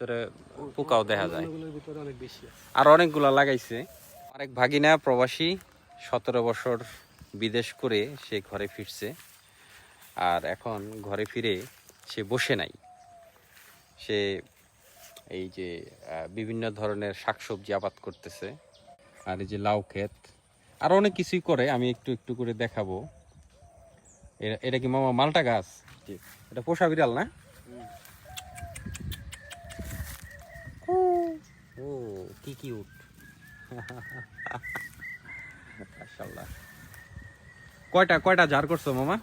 ভিতরে পোকাও দেখা যায়। আর অনেকগুলা লাগাইছে। আরেক ভাগিনা প্রবাসী সতেরো বছর বিদেশ করে সে ঘরে ফিরছে। আর এখন ঘরে ফিরে সে বসে নাই। সে এই যে বিভিন্ন ধরনের শাকসবজি আবাদ করতেছে। আর এই যে লাউ ক্ষেত। আর অনেক কিছুই করে আমি একটু একটু করে দেখাবো। এটা কি মামা মালটা গাছ? এটা পোষা বিড়াল না? ও কি কিউট মাশাআল্লাহ। কয়টা কয়টা জার করছ মামা?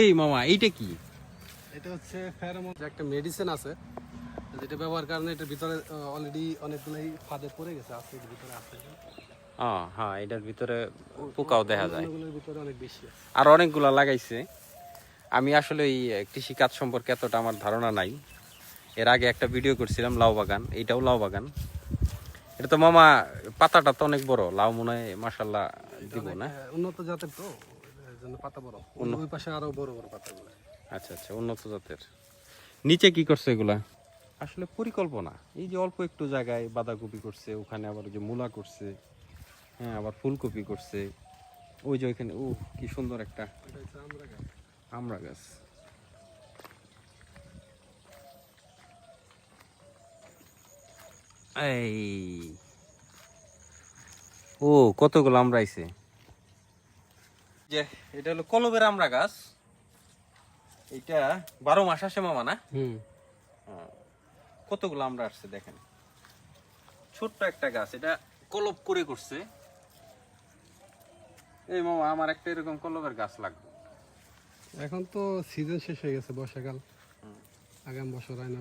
এই মামা এইটা কি? এটা হচ্ছে ফেরোমন একটা মেডিসিন আছে যেটা ব্যবহার কারণে এটার ভিতরে অলরেডি অনেকগুলাই ফাঁদে পড়ে গেছে আছে এর ভিতরে আছে। ও হ্যাঁ এটার ভিতরে পোকাও দেখা যায়। অন্যগুলোর ভিতরে অনেক বেশি আর অনেকগুলা লাগাইছে। আমি আসলে এই কৃষি কাজ সম্পর্কে এতটা আমার ধারণা নাই। এর আগে একটা ভিডিও করছিলাম লাউ বাগান। এইটাও লাউ বাগান। এটা তো মামা পাতাটা তো অনেক বড়। লাউ মনে হয় মাসাল্লাহ দিব না। উন্নত জাতের তো। পাতা বড়। ওই পাশে আরও বড় বড় পাতাগুলো। আচ্ছা আচ্ছা উন্নত জাতের। নিচে কি করছে এগুলা? আসলে পরিকল্পনা। এই যে অল্প একটু জায়গায় বাঁধাকপি করছে ওখানে আবার যে মূলা করছে হ্যাঁ আবার ফুলকপি করছে। ওই যে ওইখানে ও কি সুন্দর একটা আমরা গাছ আমড়া গাছ এই। ও কতগুলো আমরা আইছে যে এটা হলো কলবের আমড়া গাছ। এটা বারো মাস আসে মামা না। কতগুলো আমরা আসছে দেখেন। ছোট্ট একটা গাছ এটা কলব করে করছে। এই মামা আমার একটা এরকম কলবের গাছ লাগবে। এখন তো সিজন শেষ হয়ে গেছে বর্ষাকাল। আগাম বছর আইনা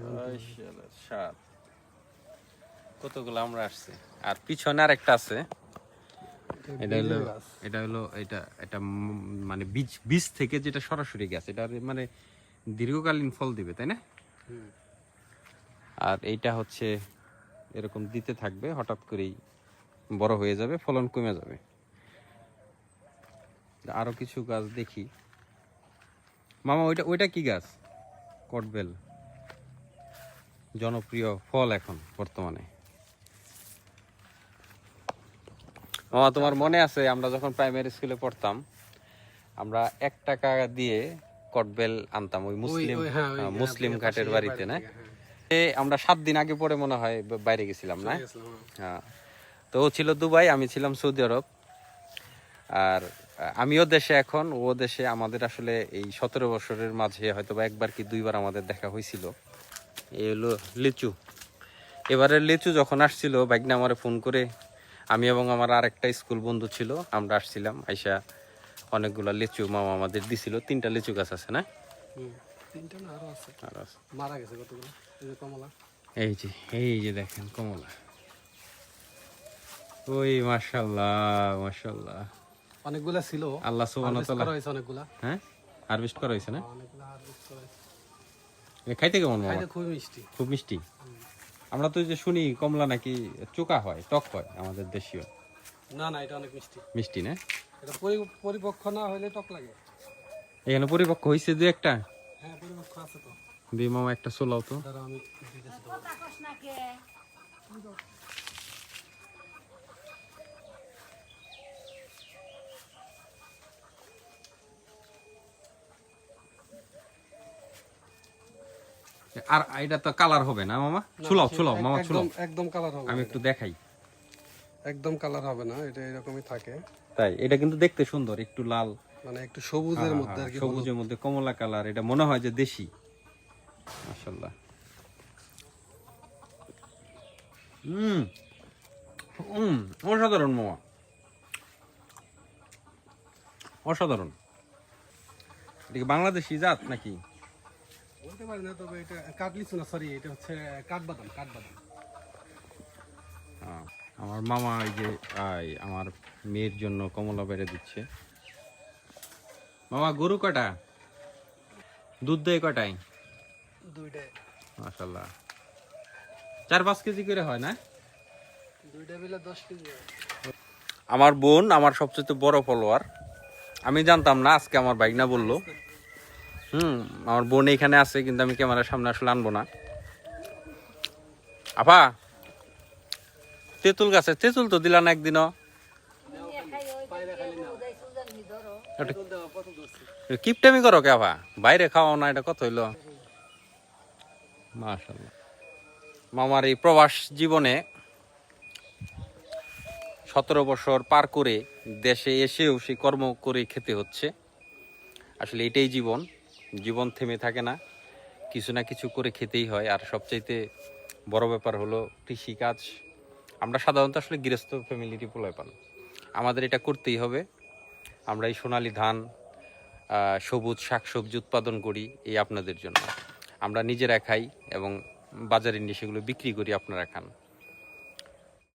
সাত। কতগুলো আমরা আসছে? আর পিছনে আর একটা আছে। এটা হলো এটা হলো এটা এটা মানে বীজ বীজ থেকে যেটা সরাসরি গাছ এটা মানে দীর্ঘকালীন ফল দিবে তাই না? আর এইটা হচ্ছে এরকম দিতে থাকবে হঠাৎ করেই বড় হয়ে যাবে ফলন কমে যাবে। আরও কিছু গাছ দেখি। মামা ওইটা ওইটা কি গাছ? কটবেল। জনপ্রিয় ফল এখন বর্তমানে। মামা তোমার মনে আছে আমরা যখন প্রাইমারি স্কুলে পড়তাম আমরা এক টাকা দিয়ে কটবেল আনতাম ওই মুসলিম হ্যাঁ, হ্যাঁ, মুসলিম ঘাটের বাড়িতে না? হ্যাঁ। আমরা সাত দিন আগে পরে মনে হয় বাইরে গেছিলাম না? হ্যাঁ। তো ও ছিল দুবাই আমি ছিলাম সৌদি আরব। আর আমিও দেশে এখন ও দেশে আমাদের আসলে এই সতেরো বছরের মাঝে হয়তো বা একবার কি দুইবার আমাদের দেখা হয়েছিল। এই হলো লিচু। এবারে লিচু যখন আসছিল বাইকনা আমারে ফোন করে আমি এবং আমার আরেকটা স্কুল বন্ধু ছিল আমরা আসছিলাম আইসা অনেকগুলা লিচু মামা আমাদের দিছিল। তিনটা লিচু গাছ আছে না? তিনটা না আরও আছে। আর আছে। মারা গেছে কতগুলো? এই যে কমলা। এই যে এই যে দেখেন কমলা। ওই অনেকগুলা ছিল। আল্লাহ সুবহানাহু ওয়া তাআলা অনেকগুলা। হ্যাঁ? হারভেস্ট করা হয়েছে না? অনেকগুলা হারভেস্ট করা হয়েছে। খাইতে কেমন মামা? খাইতে খুবই মিষ্টি। খুব মিষ্টি? আমরা তো যে শুনি কমলা নাকি চোকা হয় টক হয় আমাদের দেশীয়। না না এটা অনেক মিষ্টি। মিষ্টি না? এটা পরি- পরিপক্ক না হলে টক লাগে। এখানে পরিপক্ক হইছে যে একটা? হ্যাঁ পরিপক্ক আছে তো। দিয়ে মামা একটা সোলাও তো। দাঁড়া আমি আর এটা তো কালার হবে না মামা? ছুলাও ছুলাও মামা ছুলাও। একদম কালার হবে আমি একটু দেখাই। একদম কালার হবে না এটা এরকমই থাকে। তাই এটা কিন্তু দেখতে সুন্দর একটু লাল। মানে একটু সবুজের মধ্যে আর কি সবুজের মধ্যে কমলা কালার এটা মনে হয় যে দেশি। মাশাল্লাহ হুম হুম অসাধারণ মামা। অসাধারণ। এটা বাংলাদেশি জাত নাকি? বলতে পারি না তবে এটা কাটলিচু না সরি এটা হচ্ছে কাঠবাদাম কাঠবাদাম। আমার মামা এই যে আই, আমার মেয়ের জন্য কমলা বেড়ে দিচ্ছে। মামা গরু কটা? দুধ দেয় মাশাল্লাহ চার পাঁচ কেজি করে হয় না? দুইটা মিলে দশ কেজি আমার বোন আমার সবচেয়ে বড় ফলোয়ার আমি জানতাম না আজকে আমার বাইক না বলল। হুম, আমার বোন এখানে আছে, কিন্তু আমি ক্যামেরার সামনে আসলে আনব না। আপা, তেঁতুল গাছে, তেঁতুল তো দিলা না একদিনও? কিপটামি করো কে আপা? বাইরে খাওয়াও না, এটা কত হইল? মামার এই প্রবাস জীবনে সতেরো বছর পার করে দেশে এসেও সে কর্ম করে খেতে হচ্ছে। আসলে এটাই জীবন। জীবন থেমে থাকে না, কিছু না কিছু করে খেতেই হয়। আর সবচাইতে বড় ব্যাপার হলো কৃষিকাজ। আমরা সাধারণত আসলে গৃহস্থ ফ্যামিলিটি পোলায় পান আমাদের এটা করতেই হবে। আমরা এই সোনালি ধান সবুজ শাকসবজি উৎপাদন করি এই আপনাদের জন্য। আমরা নিজেরা খাই এবং বাজারে নিয়ে সেগুলো বিক্রি করি আপনারা খান।